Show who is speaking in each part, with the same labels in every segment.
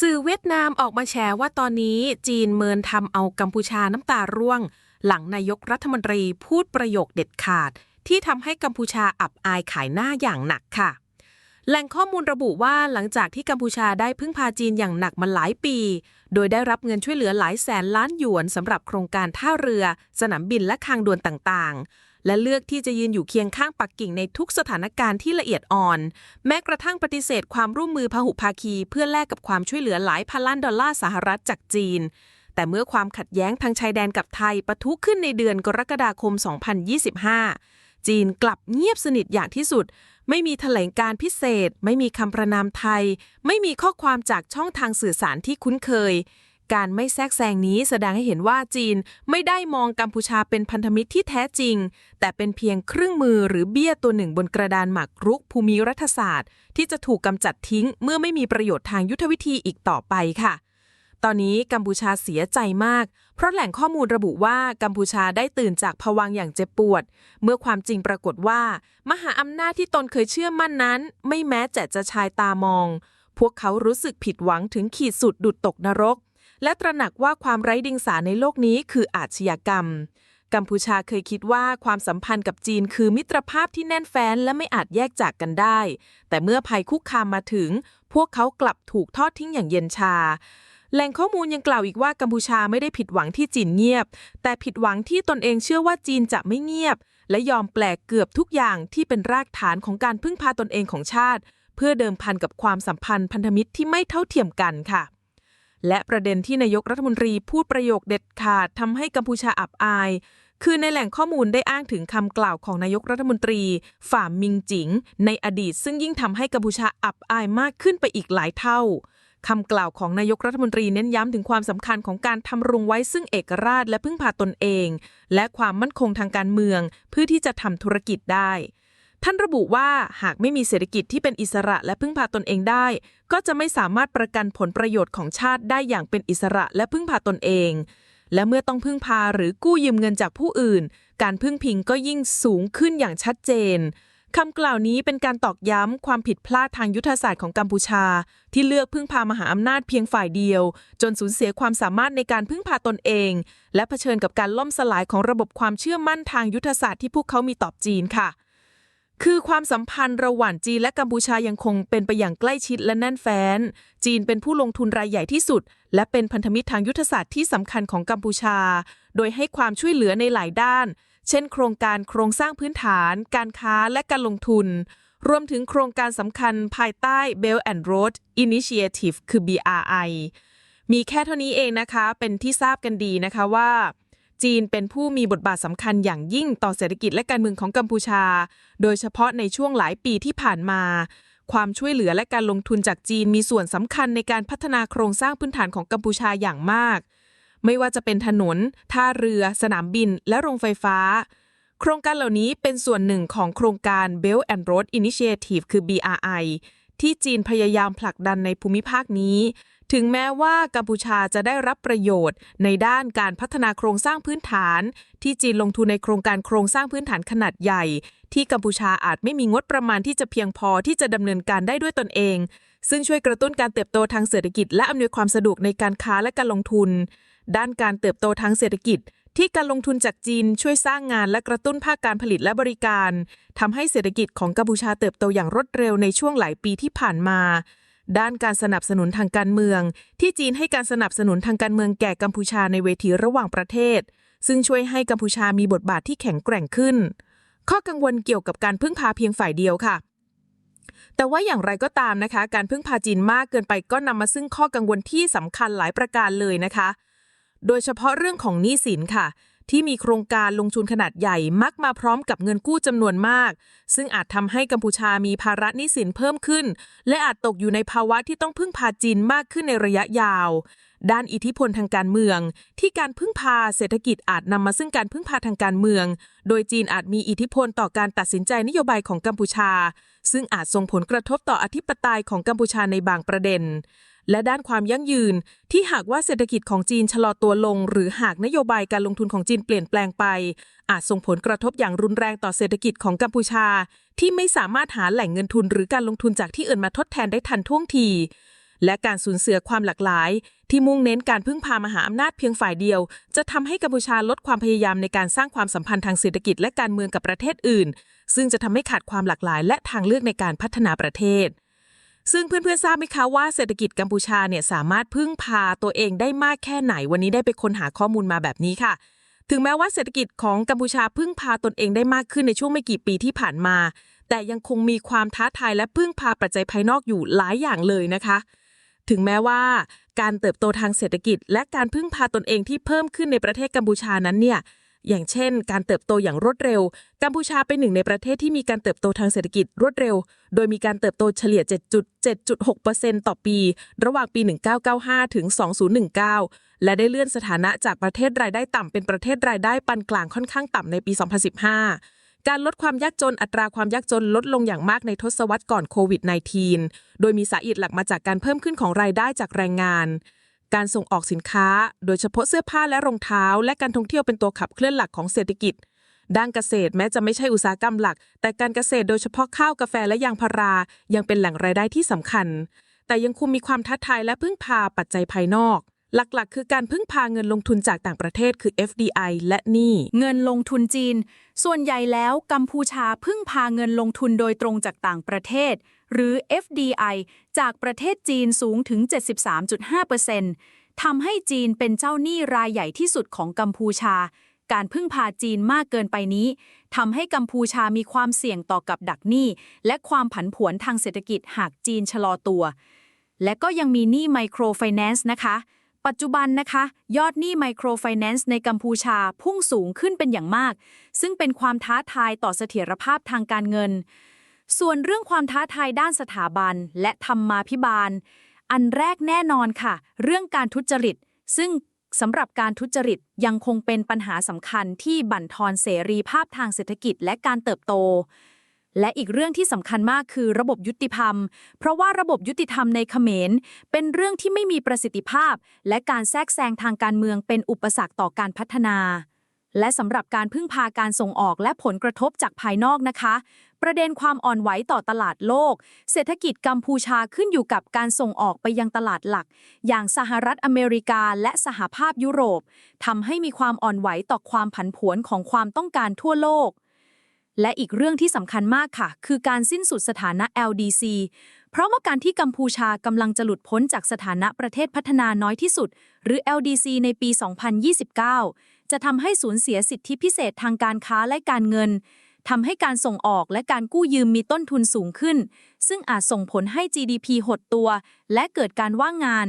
Speaker 1: สื่อเวียดนามออกมาแชร์ว่าตอนนี้จีนเมินทำเอากัมพูชาน้ำตาร่วง หลังนายกรัฐมนตรีพูดประโยคเด็ดขาด ที่ทำให้กัมพูชาอับอายขายหน้าอย่างหนักค่ะ แหล่งข้อมูลระบุว่าหลังจากที่กัมพูชาได้พึ่งพาจีนอย่างหนักมาหลายปี โดยได้รับเงินช่วยเหลือหลายแสนล้านหยวนสำหรับโครงการท่าเรือ สนามบินและคางด่วนต่างๆ และเลือกที่จะยืนอยู่เคียงข้างปักกิ่งในทุกสถานการณ์ที่ละเอียดอ่อน แม้กระทั่งปฏิเสธความร่วมมือพหุภาคี เพื่อแลกกับความช่วยเหลือหลายพันล้านดอลลาร์สหรัฐจากจีน แต่เมื่อความขัดแย้งทางชายแดนกับไทยปะทุขึ้นในเดือนกรกฎาคม 2025 จีนกลับเงียบสนิทอย่างที่สุด ไม่มีแถลงการพิเศษ ไม่มีคำประนามไทย ไม่มีข้อความจากช่องทางสื่อสารที่คุ้นเคย การไม่แทรกแซงนี้แสดงให้เห็นว่าจีนไม่ได้มองกัมพูชาเป็นพันธมิตรที่แท้จริง แต่เป็นเพียงเครื่องมือหรือเบี้ยตัวหนึ่งบนกระดานหมากรุกภูมิรัฐศาสตร์ ที่จะถูกกำจัดทิ้งเมื่อไม่มีประโยชน์ทางยุทธวิธีอีกต่อไปค่ะตอนนี้กัมพูชาเสียใจมาก เพราะแหล่งข้อมูลระบุว่ากัมพูชาได้ตื่นจากภวังอย่างเจ็บปวด เมื่อความจริงปรากฏว่า มหาอำนาจที่ตนเคยเชื่อมั่นนั้น ไม่แม้แต่จะชายตามอง พวกเขารู้สึกผิดหวังถึงขีดสุดดุดตกนรก และตระหนักว่าความไร้ดิงสาในโลกนี้คืออาชญากรรม กัมพูชาเคยคิดว่าความสัมพันธ์กับจีนคือมิตรภาพที่แน่นแฟ้นและไม่อาจแยกจากกันได้ แต่เมื่อภัยคุกคามมาถึง พวกเขากลับถูกทอดทิ้งอย่างเย็นชาแหล่งข้อมูลยังกล่าวอีกว่ากัมพูชาไม่ได้ผิดหวังที่จีนเงียบ แต่ผิดหวังที่ตนเองเชื่อว่าจีนจะไม่เงียบ และยอมแปลกเกือบทุกอย่างที่เป็นรากฐานของการพึ่งพาตนเองของชาติ เพื่อเดิมพันกับความสัมพันธ์พันธมิตรที่ไม่เท่าเทียมกันค่ะ และประเด็นที่นายกรัฐมนตรีพูดประโยคเด็ดขาดทำให้กัมพูชาอับอาย คือในแหล่งข้อมูลได้อ้างถึงคำกล่าวของนายกรัฐมนตรี ฝ่ามิงจิง ในอดีต ซึ่งยิ่งทำให้กัมพูชาอับอายมากขึ้นไปอีกหลายเท่าคำกล่าวของนายกรัฐมนตรีเน้นย้ำถึงความสำคัญของการทำรงไว้ซึ่งเอกราชและพึ่งพาตนเอง และความมั่นคงทางการเมืองเพื่อที่จะทำธุรกิจได้ ท่านระบุว่าหากไม่มีเศรษฐกิจที่เป็นอิสระและพึ่งพาตนเองได้ ก็จะไม่สามารถประกันผลประโยชน์ของชาติได้อย่างเป็นอิสระและพึ่งพาตนเอง และเมื่อต้องพึ่งพาหรือกู้ยืมเงินจากผู้อื่น การพึ่งพิงก็ยิ่งสูงขึ้นอย่างชัดเจนคำกล่าวนี้เป็นการตอกย้ำความผิดพลาดทางยุทธศาสตร์ของกัมพูชา ที่เลือกพึ่งพามหาอำนาจเพียงฝ่ายเดียว จนสูญเสียความสามารถในการพึ่งพาตนเอง และเผชิญกับการล่มสลายของระบบความเชื่อมั่นทางยุทธศาสตร์ที่พวกเขามีต่อจีนค่ะ คือความสัมพันธ์ระหว่างจีนและกัมพูชายังคงเป็นไปอย่างใกล้ชิดและแน่นแฟ้น จีนเป็นผู้ลงทุนรายใหญ่ที่สุด และเป็นพันธมิตรทางยุทธศาสตร์ที่สำคัญของกัมพูชา โดยให้ความช่วยเหลือในหลายด้าน เช่น โครงการโครงสร้างพื้นฐาน การค้าและการลงทุน รวมถึงโครงการสำคัญภายใต้ Belt and Road Initiative คือ BRI มีแค่เท่านี้เองนะคะ เป็นที่ทราบกันดีนะคะว่า จีนเป็นผู้มีบทบาทสำคัญอย่างยิ่งต่อเศรษฐกิจและการเมืองของกัมพูชา โดยเฉพาะในช่วงหลายปีที่ผ่านมา ความช่วยเหลือและการลงทุนจากจีนมีส่วนสำคัญในการพัฒนาโครงสร้างพื้นฐานของกัมพูชาอย่างมาก ไม่ว่าจะเป็นถนน ท่าเรือ สนามบิน และโรงไฟฟ้า โครงการเหล่านี้เป็นส่วนหนึ่งของโครงการ Belt and Road Initiative คือ BRI ที่จีนพยายามผลักดันในภูมิภาคนี้ ถึงแม้ว่ากัมพูชาจะได้รับประโยชน์ ในด้านการพัฒนาโครงสร้างพื้นฐาน ที่จีนลงทุนในโครงการโครงสร้างพื้นฐานขนาดใหญ่ ที่กัมพูชาอาจไม่มีงบประมาณที่จะเพียงพอที่จะดำเนินการได้ด้วยตนเอง ซึ่งช่วยกระตุ้นการเติบโตทางเศรษฐกิจ และอำนวยความสะดวกในการค้าและการลงทุน ด้านการเติบโตทางเศรษฐกิจที่การลงทุนจากจีนช่วยสร้างงานและกระตุ้นภาคการผลิตและบริการทำให้เศรษฐกิจของกัมพูชาเติบโตอย่างรวดเร็วในช่วงหลายปีที่ผ่านมา ด้านการสนับสนุนทางการเมือง ที่จีนให้การสนับสนุนทางการเมืองแก่กัมพูชาในเวทีระหว่างประเทศ ซึ่งช่วยให้กัมพูชามีบทบาทที่แข็งแกร่งขึ้น ข้อกังวลเกี่ยวกับการพึ่งพาเพียงฝ่ายเดียวค่ะ แต่ว่าอย่างไรก็ตามนะคะ การพึ่งพาจีนมากเกินไปก็นำมาซึ่งข้อกังวลที่สำคัญหลายประการเลยนะคะ โดยเฉพาะเรื่องของหนี้สินค่ะ ที่มีโครงการลงทุนขนาดใหญ่มักมาพร้อมกับเงินกู้จำนวนมาก ซึ่งอาจทำให้กัมพูชามีภาระหนี้สินเพิ่มขึ้น และอาจตกอยู่ในภาวะที่ต้องพึ่งพาจีนมากขึ้นในระยะยาว ด้านอิทธิพลทางการเมือง ที่การพึ่งพาเศรษฐกิจอาจนำมาซึ่งการพึ่งพาทางการเมือง โดยจีนอาจมีอิทธิพลต่อการตัดสินใจนโยบายของกัมพูชา ซึ่งอาจส่งผลกระทบต่ออธิปไตยของกัมพูชาในบางประเด็น และด้านความยั่งยืน ที่หากว่าเศรษฐกิจของจีนชะลอตัวลง หรือหากนโยบายการลงทุนของจีนเปลี่ยนแปลงไป อาจส่งผลกระทบอย่างรุนแรงต่อเศรษฐกิจของกัมพูชา ที่ไม่สามารถหาแหล่งเงินทุนหรือการลงทุนจากที่อื่นมาทดแทนได้ทันท่วงที และการสูญเสียความหลากหลาย ที่มุ่งเน้นการพึ่งพามหาอำนาจเพียงฝ่ายเดียว จะทำให้กัมพูชาลดความพยายามในการสร้างความสัมพันธ์ทางเศรษฐกิจและการเมืองกับประเทศอื่น ซึ่งจะทำให้ขาดความหลากหลาย และทางเลือกในการพัฒนาประเทศ ซึ่งเพื่อนๆทราบไหมคะว่าเศรษฐกิจกัมพูชาเนี่ยสามารถพึ่งพาตัวเองได้มากแค่ไหนวันนี้ได้ไปค้นหาข้อมูลมาแบบนี้ค่ะถึงแม้ว่าเศรษฐกิจของกัมพูชาพึ่งพาตนเองได้มากขึ้นในช่วงไม่กี่ปีที่ผ่านมา แต่ยังคงมีความท้าทายและพึ่งพาปัจจัยภายนอกอยู่หลายอย่างเลยนะคะ ถึงแม้ว่าการเติบโตทางเศรษฐกิจ และการพึ่งพาตนเองที่เพิ่มขึ้นในประเทศกัมพูชานั้นเนี่ยอย่างเช่น การเติบโตอย่างรวดเร็ว กัมพูชาเป็นหนึ่งในประเทศที่มีการเติบโตทางเศรษฐกิจรวดเร็ว โดยมีการเติบโตเฉลี่ย 7.7.6%ต่อปี ระหว่างปี 1995 ถึง 2019 และได้เลื่อนสถานะจากประเทศรายได้ต่ำเป็นประเทศรายได้ปานกลางค่อนข้างต่ำในปี 2015 การลดความยากจนอัตราความยากจนลดลงอย่างมากในทศวรรษก่อนโควิด -19 โดยมีสาเหตุหลักมาจากการเพิ่มขึ้นของรายได้จากแรงงาน การส่งออกสินค้า โดยเฉพาะเสื้อผ้าและรองเท้า และการท่องเที่ยวเป็นตัวขับเคลื่อนหลักของเศรษฐกิจ ด้านเกษตรแม้จะไม่ใช่อุตสาหกรรมหลัก แต่การเกษตรโดยเฉพาะข้าวกาแฟและยางพารา ยังเป็นแหล่งรายได้ที่สำคัญ แต่ยังคงมีความท้าทายและพึ่งพาปัจจัยภายนอก หลักๆ คือการพึ่งพาเงินลงทุนจากต่างประเทศคือ FDI และหนี้
Speaker 2: เงินลงทุนจีน ส่วนใหญ่แล้วกัมพูชาพึ่งพาเงินลงทุนโดยตรงจากต่างประเทศ หรือ FDI จากประเทศจีนสูงถึง 73.5%ทำให้จีนเป็นเจ้าหนี้รายใหญ่ที่สุดของกัมพูชา การพึ่งพาจีนมากเกินไปนี้ทำให้กัมพูชามีความเสี่ยงต่อกับดักหนี้ และความผันผวนทางเศรษฐกิจหากจีนชะลอตัว และก็ยังมีหนี้ไมโครไฟแนนซ์นะคะ ปัจจุบันนะคะ ยอดหนี้ไมโครไฟแนนซ์ในกัมพูชาพุ่งสูงขึ้นเป็นอย่างมาก ซึ่งเป็นความท้าทายต่อเสถียรภาพทางการเงิน ส่วนเรื่องความท้าทายด้านสถาบันและธรรมาภิบาล อันแรกแน่นอนค่ะ เรื่องการทุจริต ซึ่งสำหรับการทุจริตยังคงเป็นปัญหาสำคัญที่บั่นทอนเสรีภาพทางเศรษฐกิจและการเติบโต และอีกเรื่องที่สำคัญมากคือระบบยุติธรรม เพราะว่าระบบยุติธรรมในเขมร เป็นเรื่องที่ไม่มีประสิทธิภาพ และการแทรกแซงทางการเมืองเป็นอุปสรรคต่อการพัฒนา และสำหรับการพึ่งพาการส่งออกและผลกระทบจากภายนอกนะคะ ประเด็นความอ่อนไหวต่อตลาดโลก เศรษฐกิจกัมพูชาขึ้นอยู่กับการส่งออกไปยังตลาดหลัก อย่างสหรัฐอเมริกาและสหภาพยุโรปทำให้มีความอ่อนไหวต่อความผันผวนของความต้องการทั่วโลก และอีกเรื่องที่สำคัญมากค่ะ คือการสิ้นสุดสถานะ LDC เพราะว่าการที่กัมพูชากำลังจะหลุดพ้นจากสถานะประเทศพัฒนาน้อยที่สุด หรือ LDC ในปี 2029 จะทำให้สูญเสียสิทธิพิเศษทางการค้าและการเงินทำให้การส่งออกและการกู้ยืมมีต้นทุนสูงขึ้น ซึ่งอาจส่งผลให้ GDP หดตัว และเกิดการว่างงาน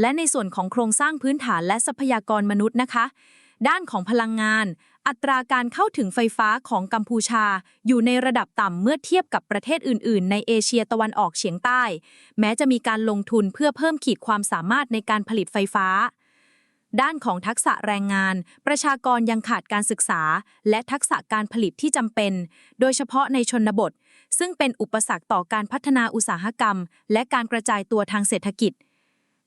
Speaker 2: และในส่วนของโครงสร้างพื้นฐานและทรัพยากรมนุษย์นะคะ ด้านของพลังงาน อัตราการเข้าถึงไฟฟ้าของกัมพูชา อยู่ในระดับต่ำเมื่อเทียบกับประเทศอื่น ๆ ในเอเชียตะวันออกเฉียงใต้ แม้จะมีการลงทุนเพื่อเพิ่มขีดความสามารถในการผลิตไฟฟ้า ด้านของทักษะแรงงาน ประชากรยังขาดการศึกษา และทักษะการผลิตที่จำเป็น โดยเฉพาะในชนบท ซึ่งเป็นอุปสรรคต่อการพัฒนาอุตสาหกรรม และการกระจายตัวทางเศรษฐกิจ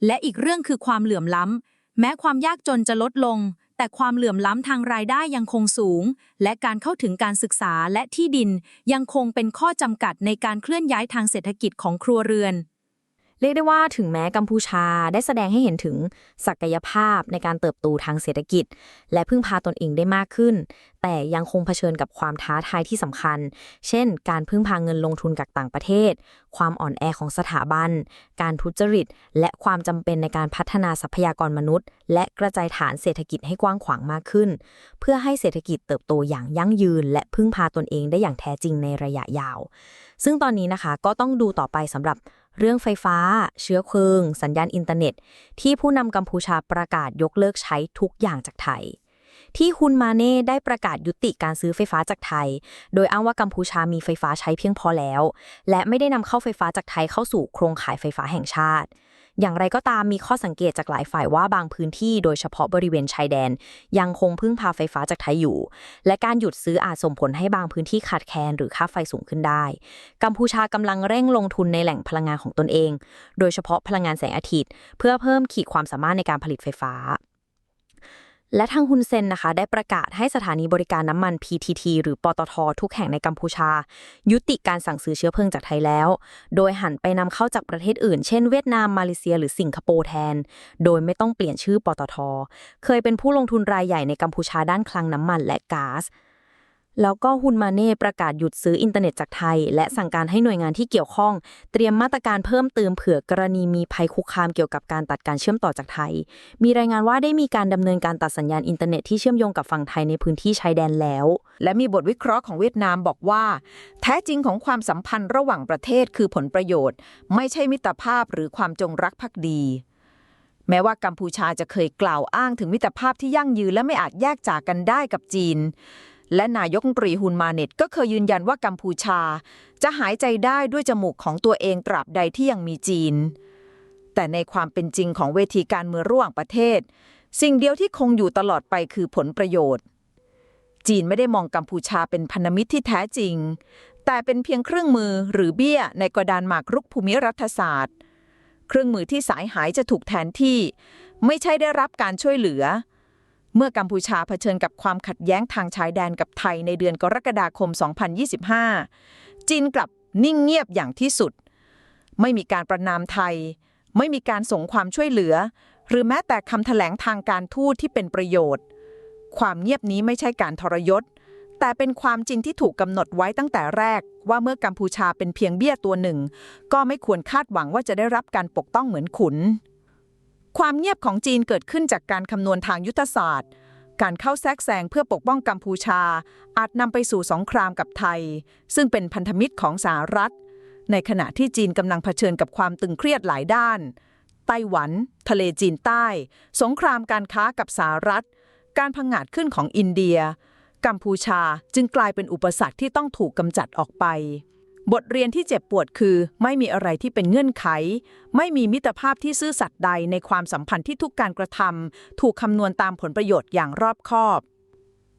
Speaker 2: และอีกเรื่องคือความเหลื่อมล้ำแม้ความยากจนจะลดลง แต่ความเหลื่อมล้ำทางรายได้ยังคงสูง และการเข้าถึงการศึกษาและที่ดินยังคงเป็นข้อจำกัดในการเคลื่อนย้ายทางเศรษฐกิจของครัวเรือน
Speaker 3: เรียกได้ว่าถึงแม้กัมพูชาได้แสดงให้เห็นถึงศักยภาพในการเติบโตทางเศรษฐกิจ และพึ่งพาตนเองได้มากขึ้น แต่ยังคงเผชิญกับความท้าทายที่สำคัญ เช่น การพึ่งพาเงินลงทุนจากต่างประเทศ ความอ่อนแอของสถาบัน การทุจริต และความจำเป็นในการพัฒนาทรัพยากรมนุษย์ และกระจายฐานเศรษฐกิจให้กว้างขวางมากขึ้น เพื่อให้เศรษฐกิจเติบโตอย่างยั่งยืน และพึ่งพาตนเองได้อย่างแท้จริงในระยะยาว ซึ่งตอนนี้นะคะก็ต้องดูต่อไปสำหรับ เรื่องไฟฟ้า เชื้อเพลิง สัญญาณอินเทอร์เน็ต ที่ผู้นำกัมพูชาประกาศยกเลิกใช้ทุกอย่างจากไทย ที่ฮุนมาเน่ได้ประกาศยุติการซื้อไฟฟ้าจากไทย โดยอ้างว่ากัมพูชามีไฟฟ้าใช้เพียงพอแล้ว และไม่ได้นำเข้าไฟฟ้าจากไทยเข้าสู่โครงข่ายไฟฟ้าแห่งชาติ อย่างไรก็ตามมีข้อสังเกตจากหลายฝ่ายว่าบางพื้นที่โดยเฉพาะบริเวณชายแดน ยังคงพึ่งพาไฟฟ้าจากไทยอยู่ และการหยุดซื้ออาจส่งผลให้บางพื้นที่ขาดแคลนหรือค่าไฟสูงขึ้นได้ กัมพูชากำลังเร่งลงทุนในแหล่งพลังงานของตนเอง โดยเฉพาะพลังงานแสงอาทิตย์ เพื่อเพิ่มขีดความสามารถในการผลิตไฟฟ้า และทางฮุนเซนนะคะ ได้ประกาศให้สถานีบริการน้ำมัน PTT หรือปตท ทุกแห่งในกัมพูชา ยุติการสั่งซื้อเชื้อเพลิงจากไทยแล้ว โดยหันไปนำเข้าจากประเทศอื่น เช่นเวียดนามมาเลเซีย หรือสิงคโปร์แทน โดยไม่ต้องเปลี่ยนชื่อปตท เคยเป็นผู้ลงทุนรายใหญ่ในกัมพูชาด้านคลังน้ำมันและก๊าซ แล้วก็ฮุนมาเน่ประกาศหยุดซื้ออินเทอร์เน็ตจากไทย และสั่งการให้หน่วยงานที่เกี่ยวข้อง เตรียมมาตรการเพิ่มเติมเผื่อกรณีมีภัยคุกคามเกี่ยวกับการตัดการเชื่อมต่อจากไทย มีรายงานว่าได้มีการดำเนินการตัดสัญญาณอินเทอร์เน็ตที่เชื่อมโยงกับฝั่งไทยในพื้นที่ชายแดนแล้ว
Speaker 4: และมีบทวิเคราะห์ของเวียดนามบอกว่า แท้จริงของความสัมพันธ์ระหว่างประเทศคือผลประโยชน์ ไม่ใช่มิตรภาพหรือความจงรักภักดีแม้ว่ากัมพูชาจะเคยกล่าวอ้างถึงมิตรภาพที่ยั่งยืนและไม่อาจแยกจากกันได้กับจีน และนายกรัฐมนตรีฮุนมาเน็ตก็เคยยืนยันว่ากัมพูชา จะหายใจได้ด้วยจมูกของตัวเองตราบใดที่ยังมีจีน แต่ในความเป็นจริงของเวทีการเมืองระหว่างประเทศ สิ่งเดียวที่คงอยู่ตลอดไปคือผลประโยชน์ จีนไม่ได้มองกัมพูชาเป็นพันธมิตรที่แท้จริง แต่เป็นเพียงเครื่องมือหรือเบี้ยในกระดานหมากรุกภูมิรัฐศาสตร์ เครื่องมือที่สายหายจะถูกแทนที่ ไม่ใช่ได้รับการช่วยเหลือ เมื่อกัมพูชาเผชิญกับความขัดแย้งทางชายแดนกับไทยในเดือนกรกฎาคม 2025 จีนกลับนิ่งเงียบอย่างที่สุด ไม่มีการประนามไทย ไม่มีการส่งความช่วยเหลือ หรือแม้แต่คำแถลงทางการทูตที่เป็นประโยชน์ ความเงียบนี้ไม่ใช่การทรยศ แต่เป็นความจริงที่ถูกกำหนดไว้ตั้งแต่แรก ว่าเมื่อกัมพูชาเป็นเพียงเบี้ยตัวหนึ่ง ก็ไม่ควรคาดหวังว่าจะได้รับการปกต้องเหมือนขุน ความเงียบของจีนเกิดขึ้นจากการคำนวณทางยุทธศาสตร์ การเข้าแทรกแซงเพื่อปกป้องกัมพูชา อาจนำไปสู่สงครามกับไทย ซึ่งเป็นพันธมิตรของสหรัฐ ในขณะที่จีนกำลังเผชิญกับความตึงเครียดหลายด้าน ไต้หวัน ทะเลจีนใต้ สงครามการค้ากับสหรัฐ การพังอาจขึ้นของอินเดีย กัมพูชาจึงกลายเป็นอุปสรรคที่ต้องถูกกำจัดออกไป บทเรียนที่เจ็บปวดคือ ไม่มีอะไรที่เป็นเงื่อนไข ไม่มีมิตรภาพที่ซื่อสัตย์ใดในความสัมพันธ์ที่ทุกการกระทำถูกคำนวณตามผลประโยชน์อย่างรอบคอบ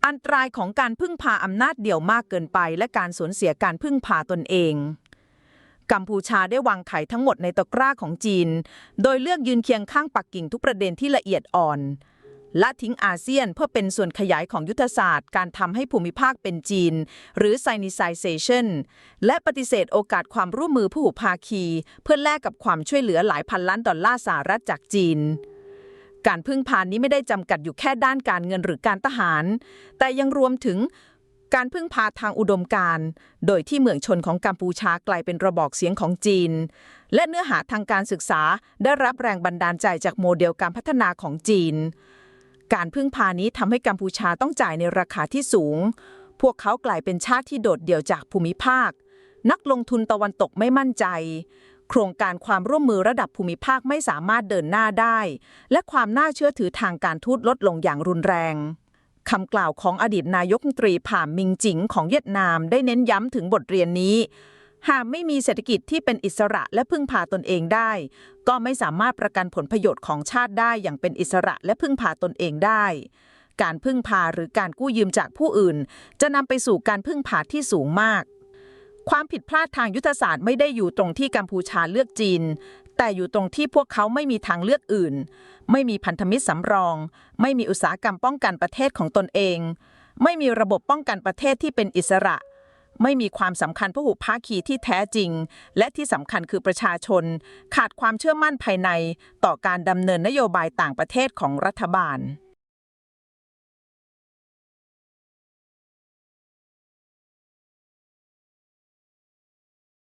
Speaker 4: อันตรายของการพึ่งพาอำนาจเดี่ยวมากเกินไป และการสูญเสียการพึ่งพาตนเอง กัมพูชาได้วางไข่ทั้งหมดในตะกร้าของจีน โดยเลือกยืนเคียงข้างปักกิ่งทุกประเด็นที่ละเอียดอ่อน ละทิ้งอาเซียนเพื่อเป็นส่วนขยายของยุทธศาสตร์ การทำให้ภูมิภาคเป็นจีน หรือ Sinicization และปฏิเสธโอกาสความร่วมมือผู้ภาคี เพื่อแลกกับความช่วยเหลือหลายพันล้านดอลลาร์สหรัฐจากจีนการพึ่งพานี้ไม่ได้จำกัดอยู่แค่ด้านการเงินหรือการทหาร แต่ยังรวมถึงการพึ่งพาทางอุดมการ โดยที่เมืองชนของกัมพูชากลายเป็นระบอกเสียงของจีน และเนื้อหาทางการศึกษาได้รับแรงบันดาลใจจากโมเดลการพัฒนาของจีน การพึ่งพานี้ทำให้กัมพูชาต้องจ่ายในราคาที่สูง พวกเขากลายเป็นชาติที่โดดเดี่ยวจากภูมิภาค นักลงทุนตะวันตกไม่มั่นใจ โครงการความร่วมมือระดับภูมิภาคไม่สามารถเดินหน้าได้ และความน่าเชื่อถือทางการทูตลดลงอย่างรุนแรงคำกล่าวของอดีตนายกรัฐมนตรีผ่ามิงจิงของเวียดนามได้เน้นย้ำถึงบทเรียนนี้ หากไม่มีเศรษฐกิจที่เป็นอิสระและพึ่งพาตนเองได้ ก็ไม่สามารถประกันผลประโยชน์ของชาติได้อย่างเป็นอิสระและพึ่งพาตนเองได้ การพึ่งพาหรือการกู้ยืมจากผู้อื่น จะนำไปสู่การพึ่งพาที่สูงมาก ความผิดพลาดทางยุทธศาสตร์ไม่ได้อยู่ตรงที่กัมพูชาเลือกจีน แต่อยู่ตรงที่พวกเขาไม่มีทางเลือกอื่น ไม่มีพันธมิตรสำรอง ไม่มีอุตสาหกรรมป้องกันประเทศของตนเอง ไม่มีระบบป้องกันประเทศที่เป็นอิสระ ไม่มีความสำคัญพหุภาคีที่แท้จริง และที่สำคัญคือประชาชน ขาดความเชื่อมั่นภายในต่อการดำเนินนโยบายต่างประเทศของรัฐบาล